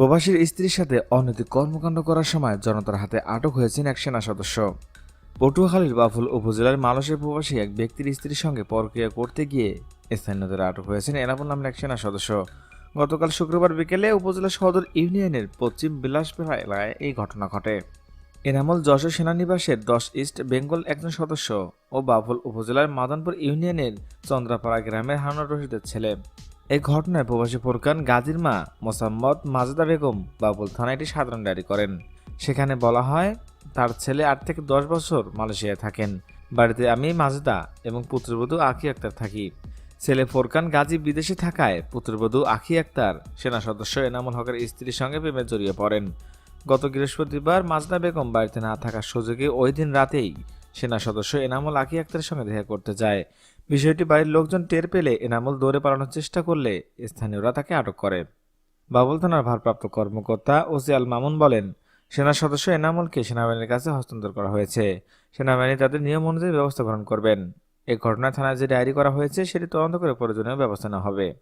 প্রবাসীর স্ত্রীর সাথে অনৈতিক কর্মকাণ্ড করার সময় জনতার হাতে আটক হয়েছেন এক সেনা সদস্য। পটুয়াখালীর বাফুল উপজেলার মালসের প্রবাসী এক ব্যক্তির স্ত্রীর সঙ্গে পরক্রিয়া করতে গিয়ে স্থানীয়দের আটক হয়েছেন এনামুল নামের এক সেনা সদস্য। গতকাল শুক্রবার বিকেলে উপজেলা সদর ইউনিয়নের পশ্চিম বিলাসপাড়া এলাকায় এই ঘটনা ঘটে। এনামল যশোর সেনানিবাসের দশ ইস্ট বেঙ্গল একজন সদস্য ও বাফুল উপজেলার মাদানপুর ইউনিয়নের চন্দ্রাপাড়া গ্রামের হারুন রশিদের ছেলে। এই ঘটনায় প্রবাসী ফোরকান গাজীর মা মোসাম্মদ মাজেদা বেগম বাবুল থানায় একটি সাধারণ ডায়েরি করেন। সেখানে বলা হয়, তার ছেলে আট থেকে দশ বছর মালয়েশিয়ায় থাকেন। বাড়িতে আমি, মাজেদা এবং পুত্রবধূ আখি আক্তার থাকি। ছেলে ফোরকান গাজী বিদেশে থাকায় পুত্রবধূ আখি আক্তার, সেনা সদস্য এনামুল হকের স্ত্রীর সঙ্গে প্রেমে জড়িয়ে পড়েন। গত বৃহস্পতিবার মাজদা বেগম বাড়িতে না থাকার সুযোগে ওই দিন রাতেই সেনা সদস্য এনামুল আখি আক্তারের সঙ্গে দেখা করতে যায়। বিষয়টি বাড়ির লোকজন টের পেলে এনামুল দৌড়ে পালানোর চেষ্টা করলে স্থানীয়রা তাকে আটক করে। বাবুল থানার ভারপ্রাপ্ত কর্মকর্তা ওসি আল মামুন বলেন, সেনা সদস্য এনামুলকে সেনাবাহিনীর কাছে হস্তান্তর করা হয়েছে। সেনাবাহিনী তাদের নিয়ম অনুযায়ী ব্যবস্থা গ্রহণ করবেন। এ ঘটনায় থানায় যে ডায়েরি করা হয়েছে, সেটি তদন্ত করে প্রয়োজনীয় ব্যবস্থা নেওয়া হবে।